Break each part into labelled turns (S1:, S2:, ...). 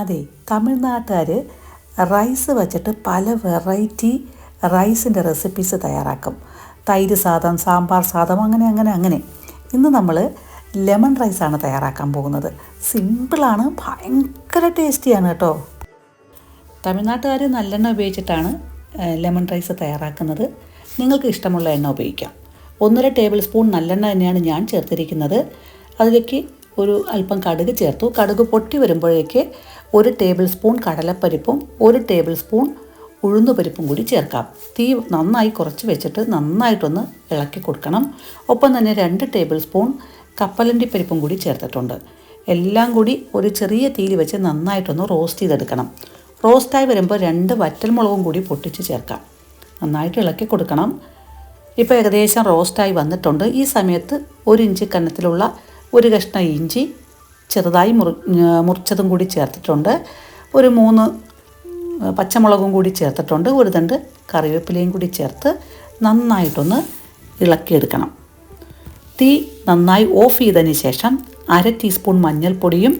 S1: അതെ തമിഴ്നാട്ടുകാർ റൈസ് വച്ചിട്ട് പല വെറൈറ്റി റൈസിന്റെ റെസിപ്പീസ് തയ്യാറാക്കും. തൈര് സാദം സാമ്പാർ സാദം അങ്ങനെ അങ്ങനെ അങ്ങനെ. ഇന്ന് നമ്മൾ ലെമൺ റൈസാണ് തയ്യാറാക്കാൻ പോകുന്നത്. സിമ്പിളാണ് ഭയങ്കര ടേസ്റ്റിയാണ് കേട്ടോ. തമിഴ്നാട്ടുകാർ നല്ലെണ്ണ ഉപയോഗിച്ചിട്ടാണ് ലെമൺ റൈസ് തയ്യാറാക്കുന്നത്. നിങ്ങൾക്ക് ഇഷ്ടമുള്ള എണ്ണ ഉപയോഗിക്കാം. ഒന്നര ടേബിൾ സ്പൂൺ നല്ലെണ്ണ തന്നെയാണ് ഞാൻ ചേർത്തിരിക്കുന്നത്. അതിലേക്ക് ഒരു അല്പം കടുക് ചേർത്തു. കടുക് പൊട്ടി വരുമ്പോഴേക്ക് ഒരു ടേബിൾ സ്പൂൺ കടലപ്പരിപ്പും ഒരു ടേബിൾ സ്പൂൺ ഉഴുന്നുപരിപ്പും കൂടി ചേർക്കാം. തീ നന്നായി കുറച്ച് വെച്ചിട്ട് നന്നായിട്ടൊന്ന് ഇളക്കി കൊടുക്കണം. ഒപ്പം തന്നെ രണ്ട് ടേബിൾ സ്പൂൺ കപ്പലണ്ടി പരിപ്പും കൂടി ചേർത്തിട്ടുണ്ട്. എല്ലാം കൂടി ഒരു ചെറിയ തീയിൽ വെച്ച് നന്നായിട്ടൊന്ന് റോസ്റ്റ് ചെയ്തെടുക്കണം. റോസ്റ്റായി വരുമ്പോൾ രണ്ട് വറ്റൽമുളകും കൂടി പൊട്ടിച്ച് ചേർക്കാം. നന്നായിട്ട് ഇളക്കി കൊടുക്കണം. ഇപ്പോൾ ഏകദേശം റോസ്റ്റായി വന്നിട്ടുണ്ട്. ഈ സമയത്ത് ഒരു ഇഞ്ച് കനത്തിലുള്ള ഒരു കഷ്ണം ഇഞ്ചി ചെറുതായി മുറി മുറിച്ചതും കൂടി ചേർത്തിട്ടുണ്ട്. ഒരു മൂന്ന് പച്ചമുളകും കൂടി ചേർത്തിട്ടുണ്ട്. ഒരു തണ്ട് കറിവേപ്പിലയും കൂടി ചേർത്ത് നന്നായിട്ടൊന്ന് ഇളക്കിയെടുക്കണം. തീ നന്നായി ഓഫ് ചെയ്തതിന് ശേഷം അര ടീസ്പൂൺ മഞ്ഞൾപ്പൊടിയും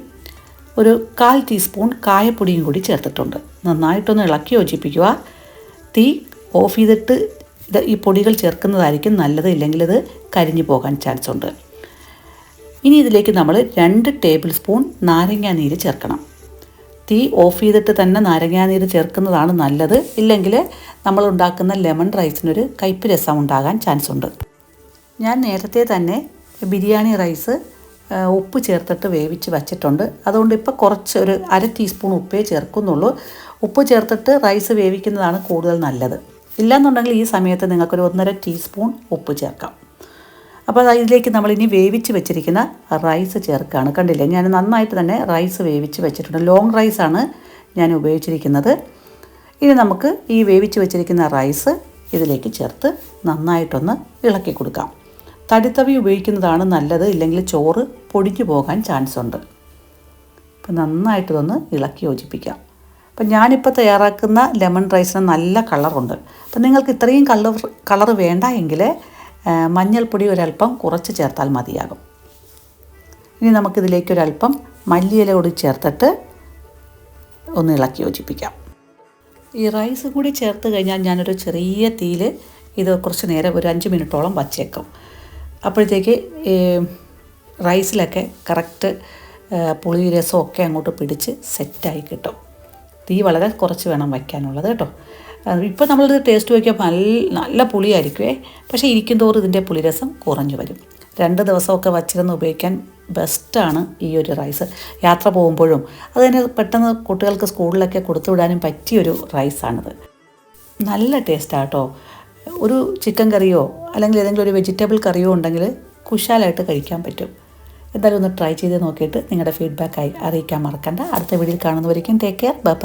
S1: ഒരു കാൽ ടീസ്പൂൺ കായപ്പൊടിയും കൂടി ചേർത്തിട്ടുണ്ട്. നന്നായിട്ടൊന്ന് ഇളക്കി യോജിപ്പിക്കുക. തീ ഓഫ് ചെയ്തിട്ട് ഇത് ഈ പൊടികൾ ചേർക്കുന്നതായിരിക്കും നല്ലത്. ഇല്ലെങ്കിൽ ഇത് കരിഞ്ഞു പോകാൻ ചാൻസ് ഉണ്ട് ഇനി ഇതിലേക്ക് നമ്മൾ രണ്ട് ടേബിൾ സ്പൂൺ നാരങ്ങാ നീര് ചേർക്കണം. തീ ഓഫ് ചെയ്തിട്ട് തന്നെ നാരങ്ങാ നീര് ചേർക്കുന്നതാണ് നല്ലത്. ഇല്ലെങ്കിൽ നമ്മൾ ഉണ്ടാക്കുന്ന ലെമൺ റൈസിനൊരു കയ്പ്പ് രസം ഉണ്ടാകാൻ ചാൻസ് ഉണ്ട്. ഞാൻ നേരത്തെ തന്നെ ബിരിയാണി റൈസ് ഉപ്പ് ചേർത്തിട്ട് വേവിച്ച് വച്ചിട്ടുണ്ട്. അതുകൊണ്ട് ഇപ്പോൾ കുറച്ച് ഒരു അര ടീസ്പൂൺ ഉപ്പേ ചേർക്കുന്നുള്ളൂ. ഉപ്പ് ചേർത്തിട്ട് റൈസ് വേവിക്കുന്നതാണ് കൂടുതൽ നല്ലത്. ഇല്ലാന്നുണ്ടെങ്കിൽ ഈ സമയത്ത് നിങ്ങൾക്കൊരു ഒന്നര ടീസ്പൂൺ ഉപ്പ് ചേർക്കാം. അപ്പോൾ അതിലേക്ക് നമ്മൾ ഇനി വേവിച്ച് വെച്ചിരിക്കുന്ന റൈസ് ചേർക്കുകയാണ്. കണ്ടില്ലേ? ഞാൻ നന്നായിട്ട് തന്നെ റൈസ് വേവിച്ച് വെച്ചിട്ടുണ്ട്. ലോങ് റൈസാണ് ഞാൻ ഉപയോഗിച്ചിരിക്കുന്നത്. ഇനി നമുക്ക് ഈ വേവിച്ച് വെച്ചിരിക്കുന്ന റൈസ് ഇതിലേക്ക് ചേർത്ത് നന്നായിട്ടൊന്ന് ഇളക്കി കൊടുക്കാം. തടിത്തവി ഉപയോഗിക്കുന്നതാണ് നല്ലത്. ഇല്ലെങ്കിൽ ചോറ് പൊടിഞ്ഞു പോകാൻ ചാൻസ് ഉണ്ട്. അപ്പം നന്നായിട്ട് ഇതൊന്ന് ഇളക്കി യോജിപ്പിക്കാം. അപ്പം ഞാനിപ്പോൾ തയ്യാറാക്കുന്ന ലെമൺ റൈസിന് നല്ല കളറുണ്ട് അപ്പം നിങ്ങൾക്ക് ഇത്രയും കളർ കളർ വേണ്ട എങ്കിൽ മഞ്ഞൾപ്പൊടി ഒരല്പം കുറച്ച് ചേർത്താൽ മതിയാകും. ഇനി നമുക്കിതിലേക്ക് ഒരല്പം മല്ലിയില കൂടി ചേർത്തിട്ട് ഒന്ന് ഇളക്കി യോജിപ്പിക്കാം. ഈ റൈസ് കൂടി ചേർത്ത് കഴിഞ്ഞാൽ ഞാനൊരു ചെറിയ തീയിൽ ഇത് കുറച്ച് നേരം ഒരു അഞ്ച് മിനിറ്റോളം വച്ചേക്കും. അപ്പോഴത്തേക്ക് റൈസിലൊക്കെ കറക്റ്റ് പുളി രസമൊക്കെ അങ്ങോട്ട് പിടിച്ച് സെറ്റായി കിട്ടും. തീ വളരെ കുറച്ച് വേണം വയ്ക്കാനുള്ളത് കേട്ടോ. ഇപ്പോൾ നമ്മളിത് ടേസ്റ്റ് വയ്ക്കുമ്പോൾ നല്ല നല്ല പുളിയായിരിക്കുമേ പക്ഷേ ഇരിക്കും തോറും ഇതിന്റെ പുളിരസം കുറഞ്ഞു വരും. രണ്ട് ദിവസമൊക്കെ വച്ചിരുന്ന് ഉപയോഗിക്കാൻ ബെസ്റ്റാണ് ഈ ഒരു റൈസ് യാത്ര പോകുമ്പോഴും അതുതന്നെ പെട്ടെന്ന് കുട്ടികൾക്ക് സ്കൂളിലൊക്കെ കൊടുത്തു വിടാനും പറ്റിയൊരു റൈസാണിത് നല്ല ടേസ്റ്റാണ് കേട്ടോ. ഒരു ചിക്കൻ കറിയോ അല്ലെങ്കിൽ ഏതെങ്കിലും ഒരു വെജിറ്റബിൾ കറിയോ ഉണ്ടെങ്കിൽ കുശാലായിട്ട് കഴിക്കാൻ പറ്റും. എന്തായാലും ഒന്ന് ട്രൈ ചെയ്ത് നോക്കിയിട്ട് നിങ്ങളുടെ ഫീഡ്ബാക്കായി അറിയിക്കാൻ മറക്കണ്ട. അടുത്ത വീഡിയോയിൽ കാണുന്നവരേക്കും ടേക്ക് കെയർ ബൈ